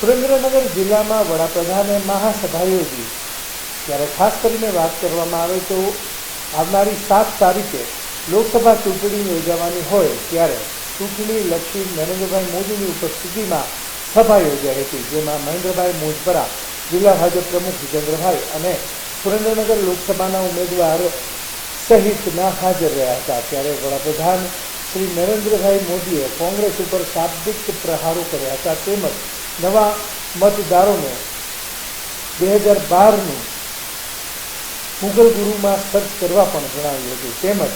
સુરેન્દ્રનગર જિલ્લામાં વડાપ્રધાને મહાસભા યોજી. ત્યારે ખાસ કરીને વાત કરવામાં આવે તો આવનારી સાત તારીખે લોકસભા ચૂંટણી યોજાવાની હોય ત્યારે ચૂંટણી લક્ષી નરેન્દ્રભાઈ મોદીની ઉપસ્થિતિમાં સભા યોજાઈ હતી, જેમાં મહેન્દ્રભાઈ મોજપરા જિલ્લા ભાજપ પ્રમુખ જીતેન્દ્રભાઈ અને સુરેન્દ્રનગર લોકસભાના ઉમેદવાર સહિતના હાજર રહ્યા હતા. ત્યારે વડાપ્રધાન શ્રી નરેન્દ્રભાઈ મોદીએ કોંગ્રેસ ઉપર શાબ્દિક પ્રહારો કર્યા હતા, તેમજ નવા મતદારોને બે હજાર બારનું ગૂગલ ગુરુમાં સર્ચ કરવા પણ જણાવ્યું હતું. તેમજ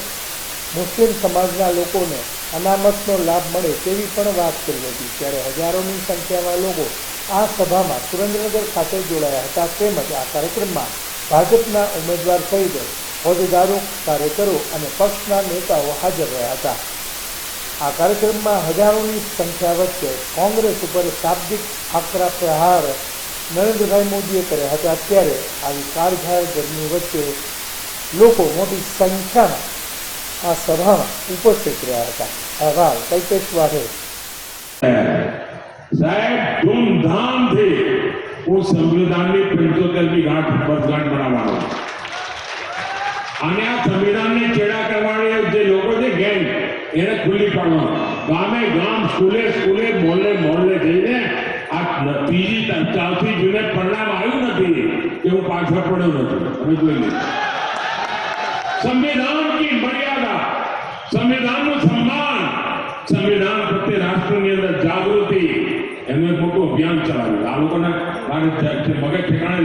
મુસ્લિમ સમાજના લોકોને અનામતનો લાભ મળે તેવી પણ વાત કરી હતી. ત્યારે હજારોની સંખ્યામાં લોકો આ સભામાં સુરેન્દ્રનગર ખાતે જોડાયા હતા. તેમજ આ કાર્યક્રમમાં ભાજપના ઉમેદવાર સહિત હોદ્દેદારો, કાર્યકરો અને પક્ષના નેતાઓ હાજર રહ્યા હતા. આ કાર્યક્રમમાં હજારોની સંખ્યા વચ્ચે કોંગ્રેસ ઉપર શાબ્દિક આકરા પ્રહાર નરેન્દ્રભાઈ મોદીએ કર્યા હતા. ત્યારે આવી કાળઝાળ ગરમી વચ્ચે લોકો મોટી સંખ્યામાં આ સભામાં ઉપસ્થિત રહ્યા હતા. અહેવાલ કલ્પેશ વાઘે. સાહેબ, ધૂમધામથી હું સંવિધાનની પંચોતેરમી ગાંઠ બસગાંઠ મનાવવાનો અને આ સંવિધાનને ચેડા કરવાની જે લોકો છે, ગેંગ એને ખુલ્લી પાડવાનું. ગામે ગામ, સ્કૂલે સ્કૂલે મોહલ્લે મોહલ્લે જઈને આ ત્રીજી ચોથી જૂને પરિણામ આવ્યું નથી. એવું પાછળ પડ્યું નથી. તમે જોઈ લો. સંવિધાન કી મર્યાદા. સંવિધાનનું સન્માન. સંવિધાન પ્રત્યે રાષ્ટ્રની અંદર જાગૃતિ. એનું એક મોટું અભિયાન ચલાવ્યું. આ લોકોને મારે મગજ ઠેકાણે